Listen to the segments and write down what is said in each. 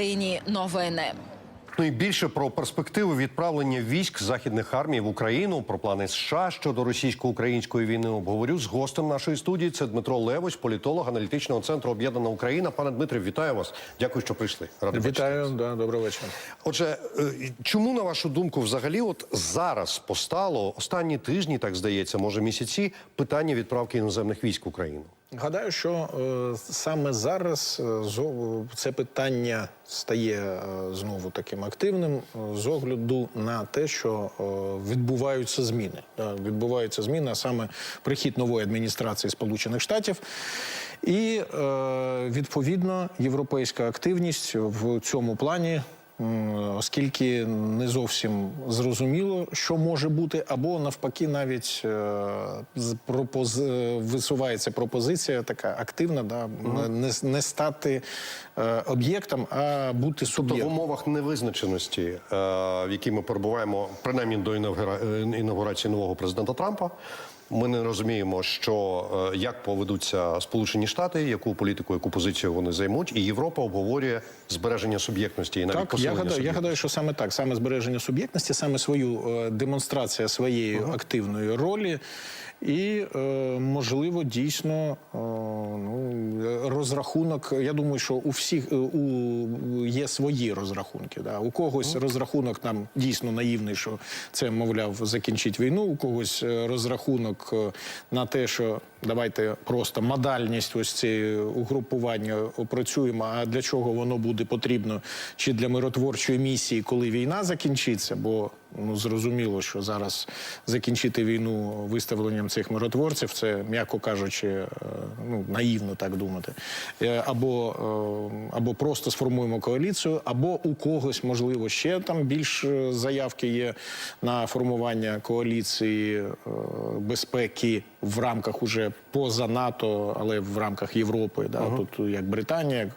Україні новини. Ну і більше про перспективи відправлення військ західних армій в Україну, про плани США щодо російсько-української війни обговорю з гостем нашої студії. Це Дмитро Левось, політолог аналітичного центру Об'єднана Україна. Пане Дмитре, вітаю вас. Дякую, що прийшли. Радий Вітаю, вас. да, доброго вечора. Отже, е, чому на вашу думку, взагалі, от зараз постало останні тижні, так здається, може місяці, питання відправки іноземних військ в Україну? Гадаю, що е, саме зараз е, це питання стає е, знову таким активним з огляду на те, що відбуваються зміни. Відбуваються зміни, а саме прихід нової адміністрації Сполучених Штатів. І відповідно європейська активність в цьому плані оскільки не зовсім зрозуміло, що може бути, або навпаки, навіть е, пропоз... висувається пропозиція така активна, да, не, не стати е, об'єктом, а бути Тобто в умовах невизначеності, е, в якій ми перебуваємо, принаймні до інаугура- інаугурації нового президента Трампа. Ми не розуміємо, що е, як поведуться Сполучені Штати, яку політику, яку позицію вони займуть, і Європа обговорює збереження суб'єктності і навіть Так, я гадаю, я гадаю, що саме так, саме збереження суб'єктності, саме свою е, демонстрація своєї активної ролі, і е, можливо дійсно е, ну, розрахунок. Я думаю, що у всіх е, у є свої розрахунки. Да? У когось розрахунок там дійсно наївний, що це мовляв закінчить війну. У когось розрахунок на те, що давайте просто модальність ось цієї угрупування опрацюємо. А для чого воно буде потрібно? Чи для миротворчої місії, коли війна закінчиться? Бо ну зрозуміло, що зараз закінчити війну виставленням цих миротворців, це м'яко кажучи, е, ну наївно так думати. Е, Або, е, або просто сформуємо коаліцію, або у когось можливо ще там більш заявки є на формування коаліції безпеки в рамках уже поза НАТО, але в рамках Європи. Да, тут як Британія,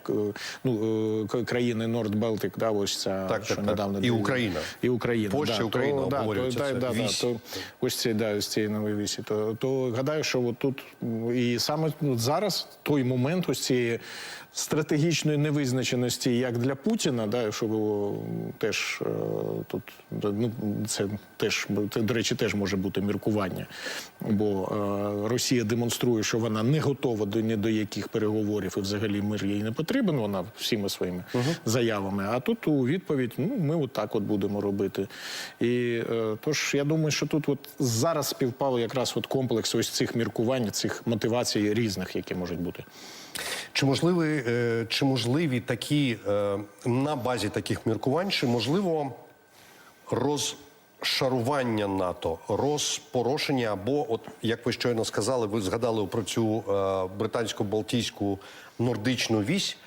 ну країни Норд Балтик, да, ось ця Так, що так, так. І Україна. і Україна. Польща, да, Україна то, да, обговорюється да, да, да, то, ось ці да, ось цієї нової вісі. То, то гадаю, що от тут і саме ну, зараз той момент ось цієї стратегічної невизначеності, як для Путіна, да, що було теж е, тут ну, це теж це, до речі, теж може бути міркування. Бо е, Росія демонструє, що вона не готова до ні до яких переговорів, і взагалі мир їй не потрібен. Вона всіма своїми заявами. А тут у відповідь, ну ми отак от будемо робити. І е, тож я думаю, що тут от зараз співпало якраз от комплекс ось цих міркувань, цих мотивацій різних, які можуть бути. Чи можливі, е, чи можливі такі е, на базі таких міркувань, чи можливо розшарування НАТО, розпорошення, або, от як ви щойно сказали, ви згадали про цю е, британсько-балтійську нордичну вісь.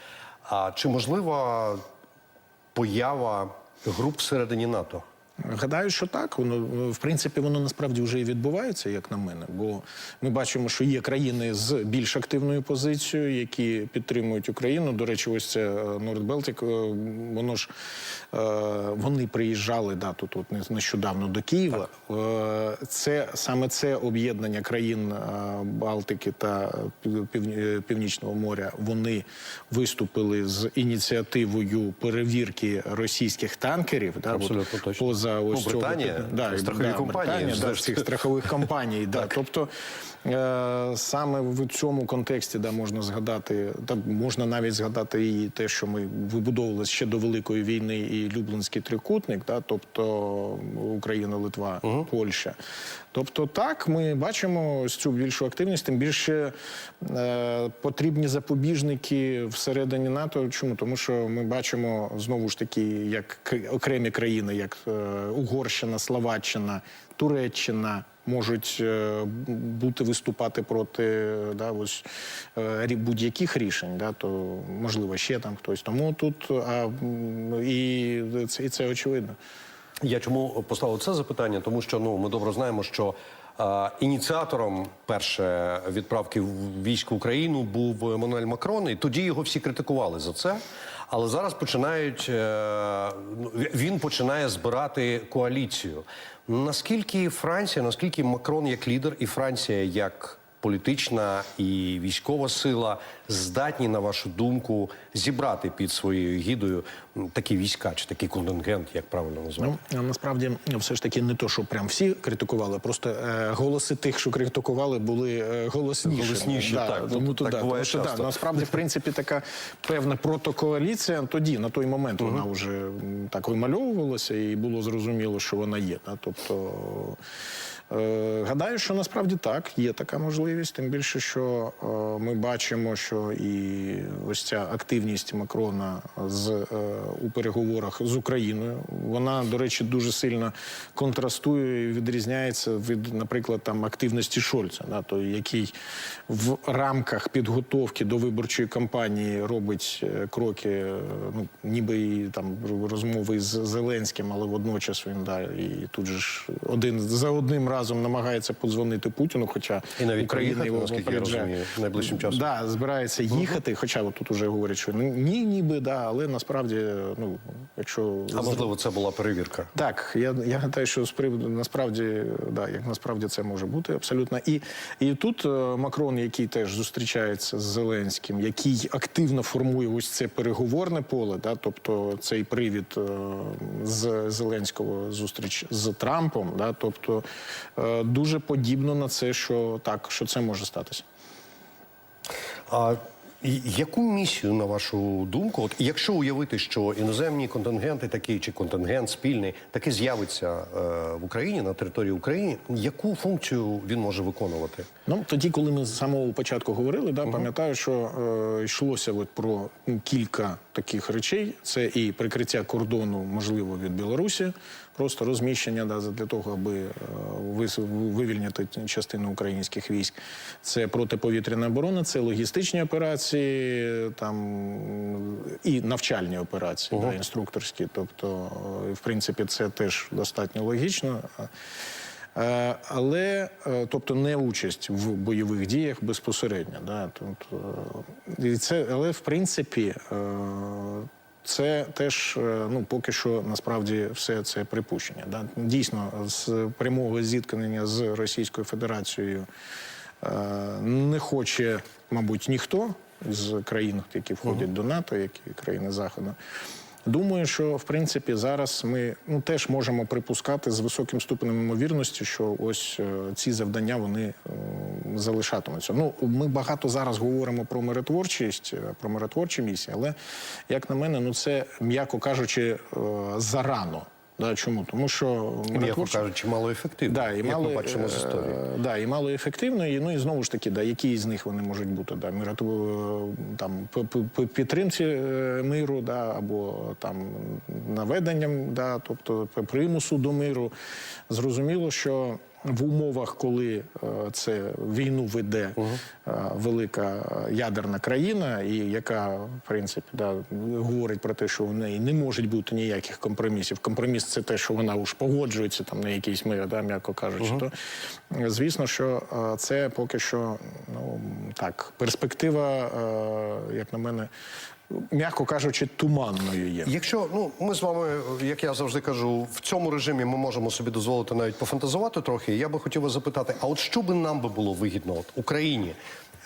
А чи можлива поява груп всередині НАТО? Гадаю, що так. Воно в принципі воно насправді вже і відбувається, як на мене. Бо ми бачимо, що є країни з більш активною позицією, які підтримують Україну. До речі, ось це Нордбелтик. Воно ж е, вони приїжджали да, тут от не- нещодавно до Києва. Е, Це саме це об'єднання країн е, Балтики та Пів- Північного моря. Вони виступили з ініціативою перевірки російських танкерів. Да, от Абсолютно точно. Поза ось Ну, цього- Британія, да, страхові да, компанії, Британія, да, цих страхових компаній. да. Тобто е, саме в цьому контексті да, можна згадати, та можна навіть згадати і те, що ми вибудовували ще до Великої війни і Люблинський трикутник, да, тобто Україна, Литва, Польща. Тобто, так, ми бачимо ось цю більшу активність, тим більше е, потрібні запобіжники всередині НАТО. Чому? Тому що ми бачимо знову ж таки, як окремі країни, як е, Угорщина, Словаччина, Туреччина. Можуть е, бути виступати проти е, да, ось, е, будь-яких рішень, да, то можливо ще там хтось. Тому тут а, і, це, і це очевидно. Я чому поставив це запитання? Тому що ну ми добре знаємо, що е, ініціатором перше відправки військ в Україну був Еммануель Макрон, і тоді його всі критикували за це. Але зараз починають е, ну, він починає збирати коаліцію. Наскільки Франція, наскільки Макрон як лідер, і Франція як політична і військова сила здатні, на вашу думку, зібрати під своєю гідою такі війська чи такий контингент, як правильно назвати? Ну, насправді все ж таки не то, що прям всі критикували, просто е, голоси тих, що критикували, були е, голосніші. Голосніші, да, так. Тому, Так то, да, буває тому що, да, насправді, в принципі, така певна протокоаліція тоді, на той момент, вона вже так вимальовувалася і було зрозуміло, що вона є. Да? Тобто, гадаю, що насправді так, є така можливість, тим більше, що е, ми бачимо, що і ось ця активність Макрона з, е, у переговорах з Україною, вона, до речі, дуже сильно контрастує і відрізняється від, наприклад, там активності Шольца, да, той, який в рамках підготовки до виборчої кампанії робить е, кроки, е, ну ніби і там розмови з Зеленським, але водночас він да і тут же ж один за одним разом намагається подзвонити Путіну, хоча І навіть Україна його наскільки я розумію, найближчим часом. Да, збирається їхати, хоча от тут уже говорять, що ні, ніби да, але насправді, ну якщо А можливо, це була перевірка. так, я, я гадаю, що з приводу насправді, да, як насправді це може бути абсолютно. І, і тут е, Макрон, який теж зустрічається з Зеленським, який активно формує ось це переговорне поле, да, тобто цей привід е, з Зеленського зустріч з Трампом, да, тобто дуже подібно на це, що так, що це може статися. А яку місію, на вашу думку, от якщо уявити, що іноземні контингенти, такі чи контингент спільний, таки з'явиться е, в Україні на території України, яку функцію він може виконувати? Ну тоді, коли ми з самого початку говорили, да, пам'ятаю, що е, йшлося от про кілька таких речей: це і прикриття кордону, можливо, від Білорусі, просто розміщення да, для того, аби е, вивільнити частину українських військ. Це протиповітряна оборона, це логістичні операції, там і навчальні операції, да, інструкторські. Тобто, е, в принципі, це теж достатньо логічно. Е, Але, е, тобто, не участь в бойових діях безпосередньо. Да? Тобто, і це, але в принципі, це теж ну, поки що насправді все це припущення. Да? Дійсно, з прямого зіткнення з Російською Федерацією е, не хоче, мабуть, ніхто з країн, які входять до НАТО, які країни Заходу. Думаю, що в принципі зараз ми ну теж можемо припускати з високим ступенем ймовірності, що ось е, ці завдання вони е, залишатимуться. Ну ми багато зараз говоримо про миротворчість, е, про миротворчі місії, але як на мене, ну це м'яко кажучи, зарано. Да, чому? Тому що миротворчі- кажучи, мало ефективно, Да, і як ми бачимо з е, історії. Да, і мало ефективно. І, ну і знову ж таки, да, які з них вони можуть бути? Да, миротво- там, п- п- п- підтримці е, миру, да, або там наведенням, да, тобто примусу до миру. Зрозуміло, що в умовах, коли е, це війну веде е, велика ядерна країна, і яка, в принципі, да, говорить про те, що в неї не може бути ніяких компромісів. Компроміс це те, що вона уж погоджується там на якийсь мир, да, м'яко кажучи, то е, звісно, що це поки що ну так, перспектива, як на мене, м'яко кажучи, туманною є. Якщо ну ми з вами, як я завжди кажу, в цьому режимі ми можемо собі дозволити навіть пофантазувати трохи. Я би хотів вас запитати: а от що би нам би було вигідно от, Україні,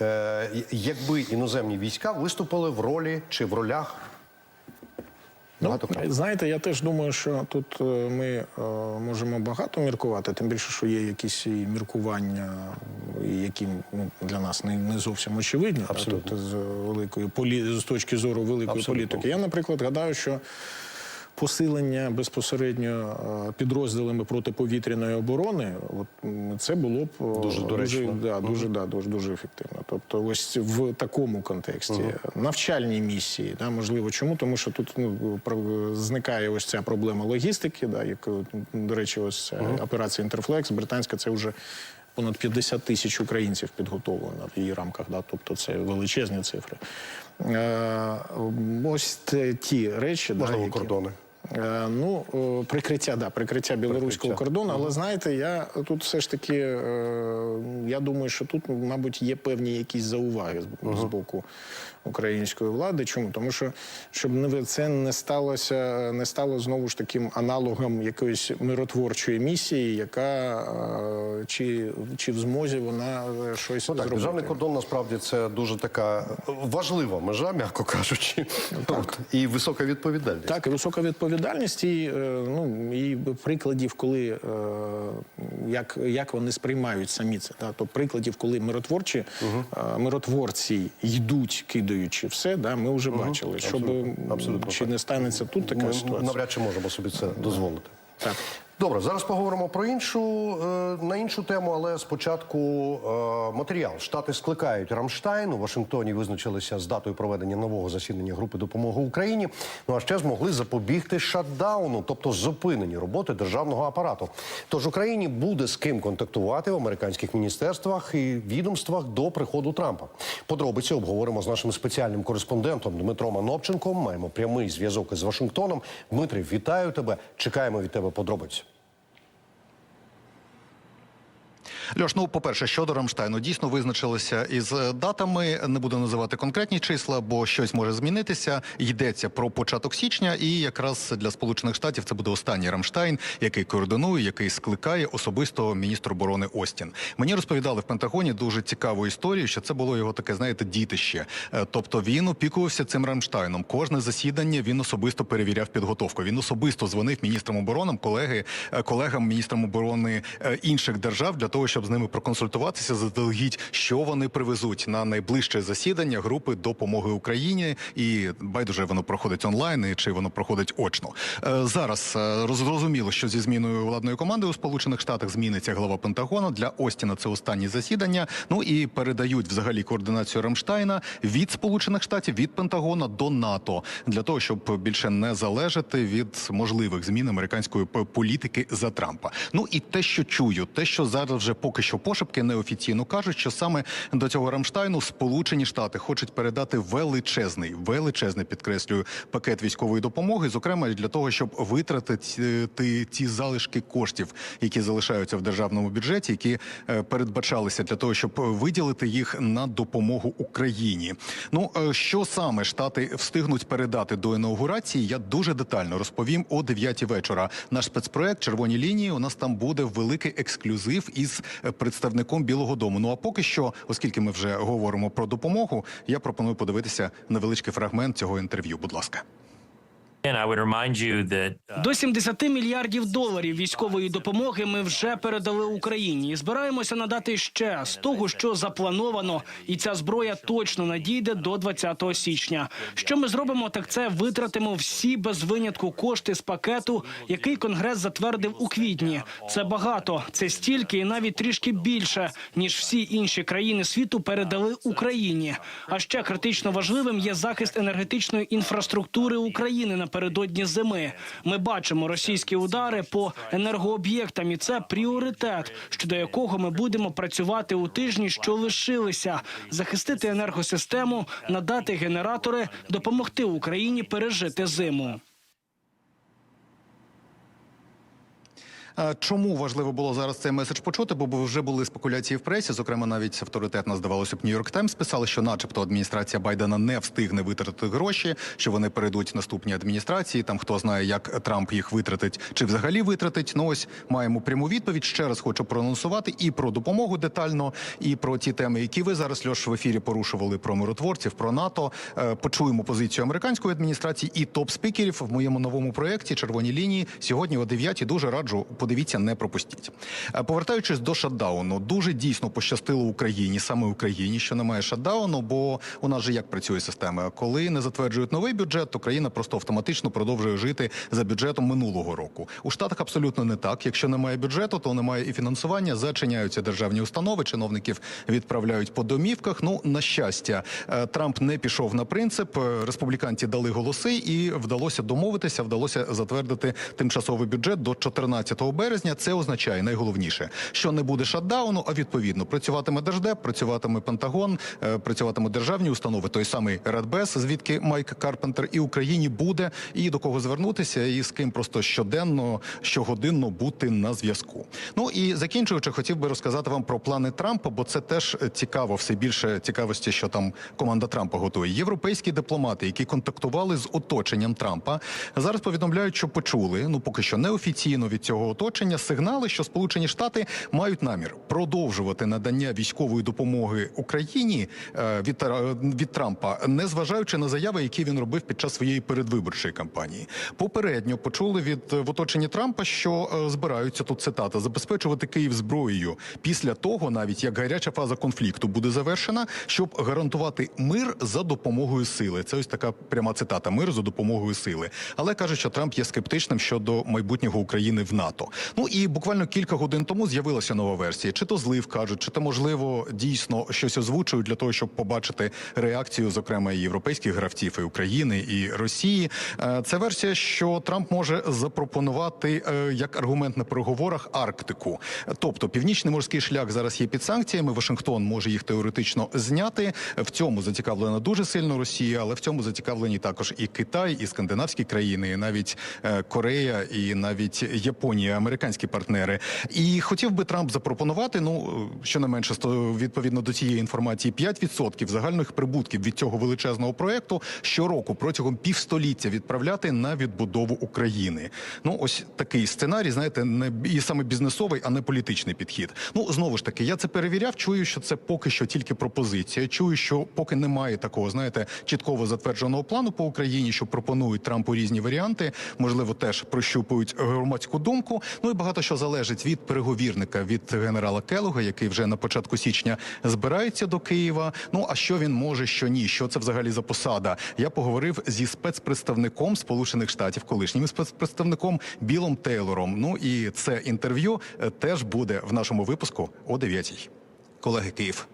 е, якби іноземні війська виступили в ролі чи в ролях? Ну, знаєте, я теж думаю, що тут е, ми е, можемо багато міркувати, тим більше, що є якісь і міркування, які ну, для нас не, не зовсім очевидні. Абсолютно. тобто з великої полі... з точки зору великої Абсолютно. політики. Я, наприклад, гадаю, що. Посилення безпосередньо е, підрозділами протиповітряної оборони, от це було б е, Дуже дуже, да, дуже, да, дуже, дуже ефективно. Тобто, ось в такому контексті навчальні місії, да, можливо, чому? Тому що тут ну, зникає ось ця проблема логістики, да, яку, до речі, ось ця операція Інтерфлекс, британська, це вже. Понад 50 тисяч українців підготовлено в її рамках, да, тобто це величезні цифри. Е, ось те- ті речі, да, які- кордони. Е, Ну, е, прикриття, да, прикриття білоруського Прикриття. кордону. Але знаєте, я тут все ж таки, я думаю, що тут, мабуть, є певні якісь зауваги з боку української влади. Чому? Тому що щоб не це не сталося, не стало знову ж таким аналогом якоїсь миротворчої місії, яка е, чи, чи в змозі вона е, щось Ну, так, зробити. державний кордон насправді це дуже така важлива межа, м'яко кажучи, От, і висока відповідальність. Так, і висока відповідальність, і, е, ну, і прикладів, коли як, як вони сприймають самі це. Да? То прикладів, коли миротворчі е, миротворці йдуть, кидаючи все, да, ми вже бачили. Щоб Абсолютно. Абсолютно чи не станеться тут така Ми ситуація. навряд чи можемо собі це дозволити. Так. Добре, зараз поговоримо про іншу е, на іншу тему, але спочатку е, матеріал. Штати скликають Рамштайн у Вашингтоні. Визначилися з датою проведення нового засідання групи допомоги Україні. Ну а ще змогли запобігти шатдауну, тобто зупиненню роботи державного апарату. Тож Україні буде з ким контактувати в американських міністерствах і відомствах до приходу Трампа. Подробиці обговоримо з нашим спеціальним кореспондентом Дмитром Анопченком. Маємо прямий зв'язок із Вашингтоном. Дмитрий, вітаю тебе. Чекаємо від тебе подробиць. Льош, ну по-перше, щодо Рамштайну, дійсно визначилися із е, датами. Не буду називати конкретні числа, бо щось може змінитися. Йдеться про початок січня, і якраз для Сполучених Штатів це буде останній Рамштайн, який координує, який скликає особисто міністр оборони Остін. Мені розповідали в Пентагоні дуже цікаву історію, що це було його таке, знаєте, дітище. Е, Тобто він опікувався цим Рамштайном. Кожне засідання він особисто перевіряв підготовку. Він особисто дзвонив міністрам оборони, колеги, е, колегам міністрам оборони інших держав для того, щоб ними проконсультуватися заздалегідь, що вони привезуть на найближче засідання групи допомоги Україні. І байдуже воно проходить онлайн і чи воно проходить очно. Е, Зараз е, зрозуміло, що зі зміною владної команди у Сполучених Штатах зміниться глава Пентагону. Для Остіна це останні засідання. Ну і передають взагалі координацію Рамштайна від Сполучених Штатів від Пентагона до НАТО для того, щоб більше не залежати від можливих змін американської політики за Трампа. Ну і те, що чую, те, що зараз вже поки що пошепки неофіційно кажуть, що саме до цього Рамштайну Сполучені Штати хочуть передати величезний, величезний підкреслюю пакет військової допомоги, зокрема для того, щоб витратити ті, залишки коштів, які залишаються в державному бюджеті, які е, передбачалися для того, щоб виділити їх на допомогу Україні. Ну е, що саме штати встигнуть передати до інаугурації, я дуже детально розповім о 9 вечора. Наш спецпроект Червоні лінії. У нас там буде великий ексклюзив із представником Білого Дому. Ну а поки що, оскільки ми вже говоримо про допомогу, я пропоную подивитися невеличкий фрагмент цього інтерв'ю. Будь ласка. До 70 мільярдів доларів військової допомоги ми вже передали Україні і збираємося надати ще з того, що заплановано, і ця зброя точно надійде до 20 січня. Що ми зробимо, так це витратимо всі без винятку кошти з пакету, який конгрес затвердив у квітні. Це багато, це стільки і навіть трішки більше, ніж всі інші країни світу передали Україні. А ще критично важливим є захист енергетичної інфраструктури України напередодні зими. Ми бачимо російські удари по енергооб'єктам, і це пріоритет, щодо якого ми будемо працювати у тижні, що лишилися, захистити енергосистему, надати генератори, допомогти Україні пережити зиму. Чому важливо було зараз цей меседж почути? Бо вже були спекуляції в пресі. Зокрема, навіть авторитетно здавалося б, Нью-Йорк Таймс писали, що, начебто, адміністрація Байдена не встигне витратити гроші, що вони перейдуть наступній адміністрації. Там хто знає, як Трамп їх витратить чи взагалі витратить. Ну ось маємо пряму відповідь. Ще раз хочу проанонсувати і про допомогу детально, і про ті теми, які ви зараз Льош в ефірі порушували про миротворців, про НАТО. Е, Почуємо позицію американської адміністрації і топ-спікерів в моєму новому проєкті Червоні лінії сьогодні о 9 Дуже раджу. Подивіться, не пропустіть. Е, Повертаючись до шатдауну, дуже дійсно пощастило Україні, саме Україні, що немає шатдауну, бо у нас же як працює система. Коли не затверджують новий бюджет, то країна просто автоматично продовжує жити за бюджетом минулого року. У штатах абсолютно не так. Якщо немає бюджету, то немає і фінансування. Зачиняються державні установи. Чиновників відправляють по домівках. Ну на щастя, е, Трамп не пішов на принцип. Е, Республіканці дали голоси, і вдалося домовитися, вдалося затвердити тимчасовий бюджет до 14 березня, це означає найголовніше, що не буде шатдауну, а відповідно працюватиме держдеп, працюватиме Пентагон, е, працюватимуть державні установи, той самий Радбез, звідки Майк Карпентер, і Україні буде і до кого звернутися, і з ким просто щоденно, щогодинно бути на зв'язку. Ну і закінчуючи, хотів би розказати вам про плани Трампа, бо це теж цікаво, все більше цікавості, що там команда Трампа готує. Європейські дипломати, які контактували з оточенням Трампа, зараз повідомляють, що почули, ну поки що неофіційно від цього оточення, сигнали, що Сполучені Штати мають намір продовжувати надання військової допомоги Україні е, від, від Трампа, незважаючи на заяви, які він робив під час своєї передвиборчої кампанії. Попередньо почули від в оточенні Трампа, що е, збираються тут цитата забезпечувати Київ зброєю після того, навіть як гаряча фаза конфлікту буде завершена, щоб гарантувати мир за допомогою сили. Це ось така пряма цитата: мир за допомогою сили. Але каже, що Трамп є скептичним щодо майбутнього України в НАТО. Ну і буквально кілька годин тому з'явилася нова версія. Чи то злив кажуть, чи то можливо дійсно щось озвучують для того, щоб побачити реакцію, зокрема європейських гравців і України і Росії. Е, Це версія, що Трамп може запропонувати е, як аргумент на переговорах Арктику. Тобто північний морський шлях зараз є під санкціями. Вашингтон може їх теоретично зняти. В цьому зацікавлена дуже сильно Росія, але в цьому зацікавлені також і Китай, і скандинавські країни, і навіть е, Корея, і навіть Японія, американські партнери. І хотів би Трамп запропонувати, ну щонайменше сто- відповідно до цієї інформації, 5% загальних прибутків від цього величезного проекту щороку протягом півстоліття відправляти на відбудову України. Ну ось такий сценарій, знаєте, не і саме бізнесовий, а не політичний підхід. Ну знову ж таки, я це перевіряв. Чую, що це поки що тільки пропозиція. Чую, що поки немає такого, знаєте, чіткого затвердженого плану по Україні, що пропонують Трампу різні варіанти. Можливо, теж прощупують громадську думку. Ну і багато що залежить від переговірника від генерала Келога, який вже на початку січня збирається до Києва. Ну а що він може, що ні? Що це взагалі за посада? Я поговорив зі спецпредставником Сполучених Штатів, колишнім спецпредставником Білом Тейлором. Ну і це інтерв'ю е, теж буде в нашому випуску о 9 Колеги Київ.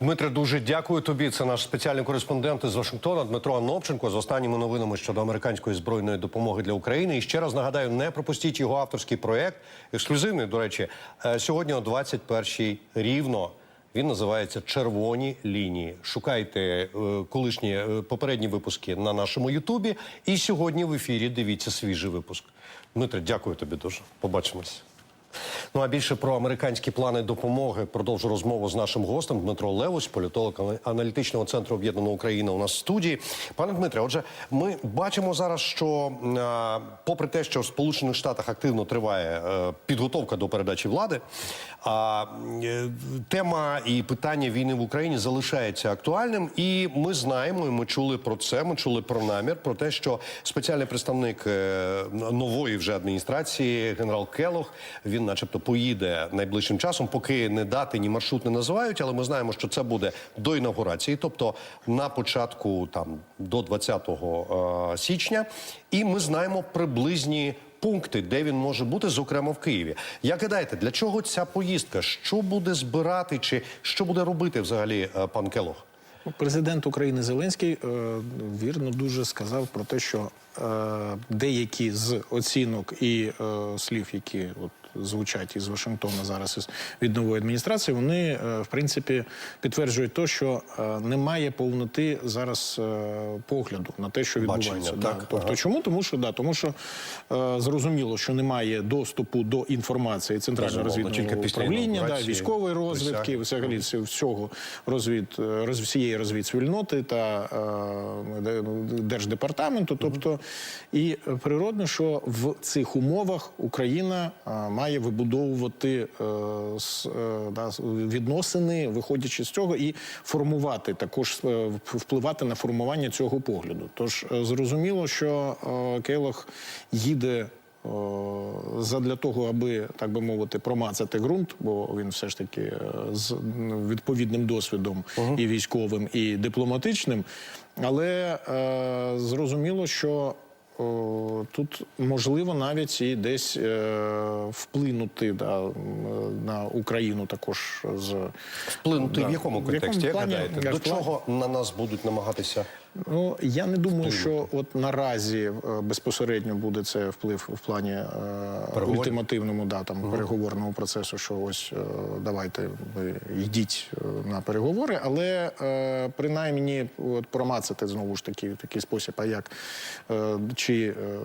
Дмитре, дуже дякую тобі. Це наш спеціальний кореспондент із Вашингтона Дмитро Анопченко з останніми новинами щодо американської збройної допомоги для України. І ще раз нагадаю, не пропустіть його авторський проект, ексклюзивний, до речі, е, сьогодні о 21-й рівно. Він називається Червоні лінії. Шукайте е, колишні е, попередні випуски на нашому Ютубі. І сьогодні в ефірі дивіться свіжий випуск. Дмитре, дякую тобі дуже. Побачимось. Ну а більше про американські плани допомоги продовжу розмову з нашим гостем Дмитро Левось, політолог аналітичного центру Об'єднана Україна. У нас в студії. Пане Дмитре, отже, ми бачимо зараз, що попри те, що в Сполучених Штатах активно триває е, підготовка до передачі влади, а е, тема і питання війни в Україні залишається актуальним. І ми знаємо, і ми чули про це. Ми чули про намір, про те, що спеціальний представник е, нової вже адміністрації, генерал Келох, він, начебто, поїде найближчим часом, поки не дати ні маршрут не називають, але ми знаємо, що це буде до інаугурації, тобто на початку там до 20 е, січня, і ми знаємо приблизні. Пункти, де він може бути, зокрема в Києві. Як гадаєте, для чого ця поїздка? Що буде збирати, чи що буде робити взагалі е, пан Келох? Ну, Президент України Зеленський е, вірно дуже сказав про те, що деякі з оцінок і слів, які от звучать із Вашингтона зараз із від нової адміністрації, вони е, в принципі підтверджують те, що е, немає повноти зараз е, погляду на те, що Бачення, відбувається. так, Тобто, ага. чому? Тому що да, тому що зрозуміло, що немає доступу до інформації центрального розвідного управління, да, військової розвідки, взагалі всього розвід роз, всієї розвідспільноти та держдепартаменту. Тобто, і природно, що в цих умовах Україна е, має вибудовувати е, с- е, да, відносини, виходячи з цього, і формувати також е, впливати на формування цього погляду. Тож зрозуміло, що Кейлох їде. Задля того, аби так би мовити, промацати ґрунт, бо він все ж таки з відповідним досвідом і військовим, і дипломатичним. Але е, зрозуміло, що тут можливо навіть і десь е, вплинути да, на Україну також з Вплинути Да. в якому В контексті? плані, Як гадаєте, до чого на нас будуть намагатися Ну я не думаю, що от наразі е, безпосередньо буде це вплив в плані е, ультимативному да, там, переговорному процесу, що ось е, давайте ви йдіть е, на переговори, але е, принаймні от, промацати знову ж таки в такий спосіб, а як е, чи е,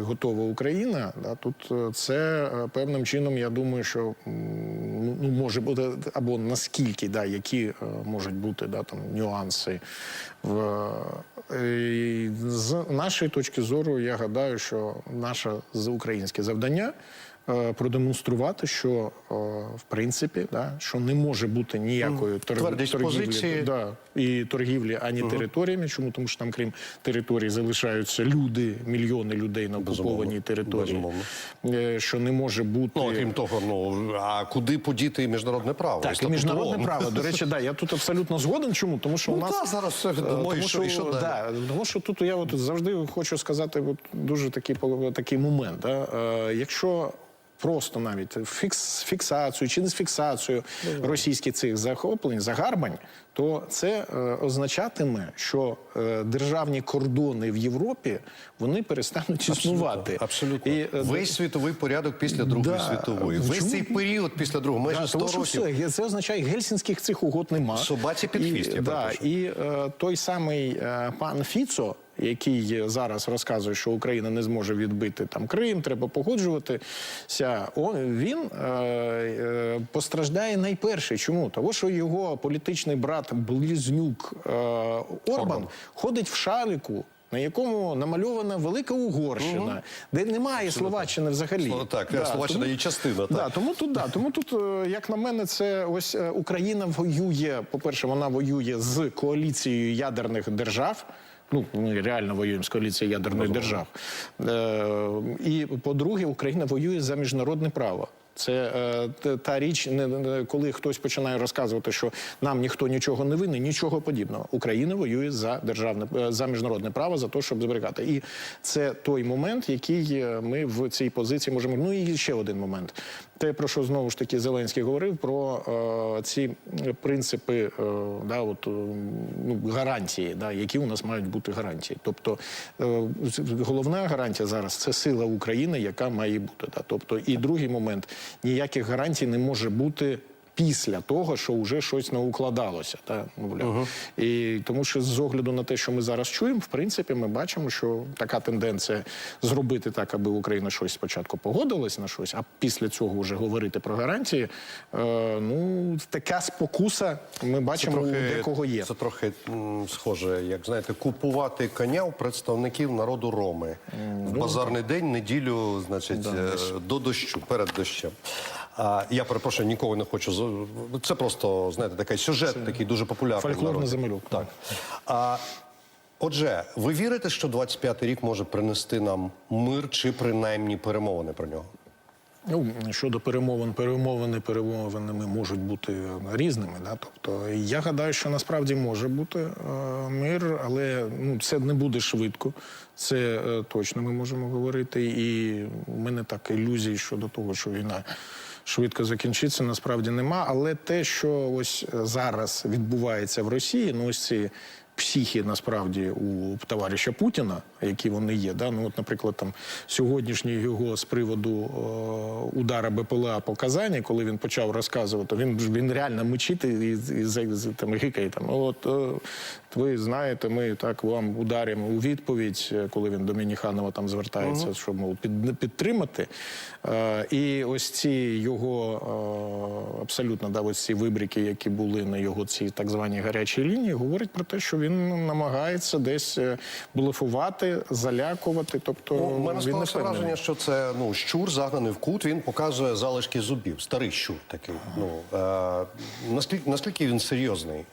готова Україна, да, тут е, це певним чином, я думаю, що ну, може бути або наскільки, да, які е, можуть бути да, там, нюанси. В, з нашої точки зору, я гадаю, що наше українське завдання е, продемонструвати, що е, в принципі, да, що не може бути ніякої тор- Твердість позиції. торгівлі, да, і торгівлі ані територіями. Чому тому, що там, крім території, залишаються люди, мільйони людей на окупованій території, Безумовно. Е, що не може бути Ну, окрім того, ну а куди подіти міжнародне право? так, і міжнародне право. До речі, да, я тут абсолютно згоден. Чому? Тому що у Ну, нас та, зараз все Е, тому і що- і що да, тому що тут я от завжди хочу сказати от дуже такий такий момент. Да? Е, якщо Просто навіть фікс, фіксацію чи фіксацією російських цих захоплень, загарбань, то це е, означатиме, що е, державні кордони в Європі вони перестануть існувати. Абсолютно. І, е, Весь світовий порядок після Другої Да. світової. Чому? Весь цей період після Другої, майже Да, 100 тому років. все, це означає, гельсінських цих угод нема. Собаці під хвіст, і, да, і е, той самий е, пан Фіцо, який зараз розказує, що Україна не зможе відбити там Крим, треба погоджуватися. Он, він е, е, постраждає найперше. Чому? Тому що його політичний брат Близнюк е, Орбан, Орбан. ходить в шалику. На якому намальована велика Угорщина, де немає Словаччини взагалі. Ну, так, Словаччина є частина, так. Да, тому тут, да, тому тут, е, як на мене, це ось е, Україна воює. По-перше, вона воює з коаліцією ядерних держав. Ну, ми реально воюємо з коаліцією ядерних держав. Е, і по-друге, Україна воює за міжнародне право. Це е, та річ, не- не- коли хтось починає розказувати, що нам ніхто нічого не винен, нічого подібного. Україна воює за державне е, за міжнародне право, за те, щоб зберігати. І це той момент, який е, ми в цій позиції можемо. Ну і ще один момент. Те, про що знову ж таки Зеленський говорив, про е, ці принципи, е, да, от, е, ну, гарантії, да, які у нас мають бути гарантії. Тобто е, головна гарантія зараз це сила України, яка має бути. Да. Тобто, і другий момент ніяких гарантій не може бути. Після того, що вже щось не укладалося, та ну бля. і тому, що з огляду на те, що ми зараз чуємо, в принципі, ми бачимо, що така тенденція зробити так, аби Україна щось спочатку погодилась на щось, а після цього вже говорити про гарантії. Е, ну така спокуса ми бачимо у декого є. Це трохи м, схоже, як знаєте, купувати коня у представників народу Роми в базарний день, неділю, значить, е, до дощу, перед дощем. А, я перепрошую, нікого не хочу. Це просто, знаєте, такий сюжет, такий дуже популярний. в фольклорний народі. Так. А, отже, ви вірите, що 25-й рік може принести нам мир чи принаймні перемовини про нього? Ну, щодо перемовин, перемовини перемовинами можуть бути різними. Да? Тобто, я гадаю, що насправді може бути е, мир, але ну, це не буде швидко. Це е, точно ми можемо говорити. І у мене так ілюзій щодо того, що війна швидко закінчиться, насправді нема. Але те, що ось зараз відбувається в Росії, ну ось ці психи насправді у товариша Путіна, які вони є. Да? Ну, от, наприклад, там сьогоднішній його з приводу е, удара БПЛА по Казані, коли він почав розказувати, він він реально мечить і, і, і, там, гикає там. «Ну, От е, ви знаєте, ми так вам ударимо у відповідь, е, коли він до Мініханова там звертається, щоб мов під, підтримати. Е, і ось ці його е, абсолютно да, ось ці вибрики, які були на його цій так званій гарячій лінії, говорять про те, що він намагається десь е, блефувати, залякувати. Тобто Ну, мене він не враження, що це ну щур загнаний в кут. Він показує залишки зубів. Старий щур такий. Ну е, наскільки наскільки він серйозний,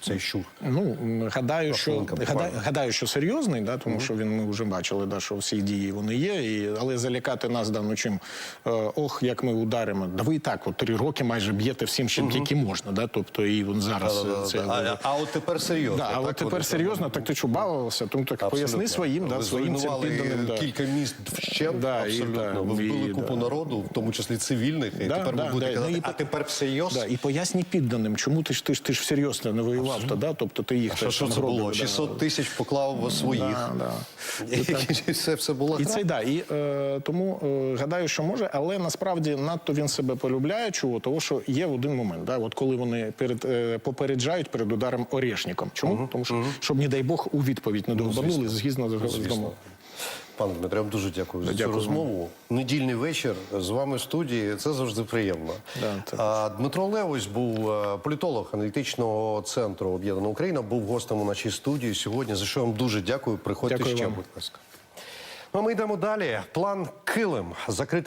цей щур? Ну гадаю, що гадаю, гадаю, що серйозний, да, тому що він ми вже бачили, да, що всі дії вони є. І але залякати нас да, ну чим е, ох, як ми ударимо. Да ви і так от три роки майже б'єте всім, чим тільки можна. Да, тобто і він зараз е, це А, а от тепер серйозно. Да, а от тепер серйозно, так ти що бавився? Тому так поясни своїм, да, своїм цим підданим. Да. кілька міст вщент, Да, абсолютно. да, ви вбили і, купу да. народу, в тому числі цивільних, і Да, тепер да, ви будете да. Ну, казати, і а тепер всерйоз? Да, і поясні підданим, чому ти ж ти ж ти ж всерйоз не воював, то, да? тобто ти їх теж що це було? да. 600 тисяч поклав своїх. Да, да. І це все було І це да, і е, тому е, гадаю, що може, але насправді надто він себе полюбляє. Чого? Того, що є один момент, да, от коли вони перед е, попереджають перед ударом орешником. Чому? Тому що щоб, не дай Бог, у відповідь не довбанули згідно з Звісно. Пане Дмитре, я вам дуже дякую за цю Дякую вам. розмову. Недільний вечір з вами в студії. Це завжди приємно. Да, а, Дмитро Левось був е, політолог аналітичного центру Об'єднана Україна. Був гостем у нашій студії сьогодні. За що вам дуже дякую. Приходьте Дякую ще, вам. будь ласка. Ну, ми йдемо далі. План Килим закрити.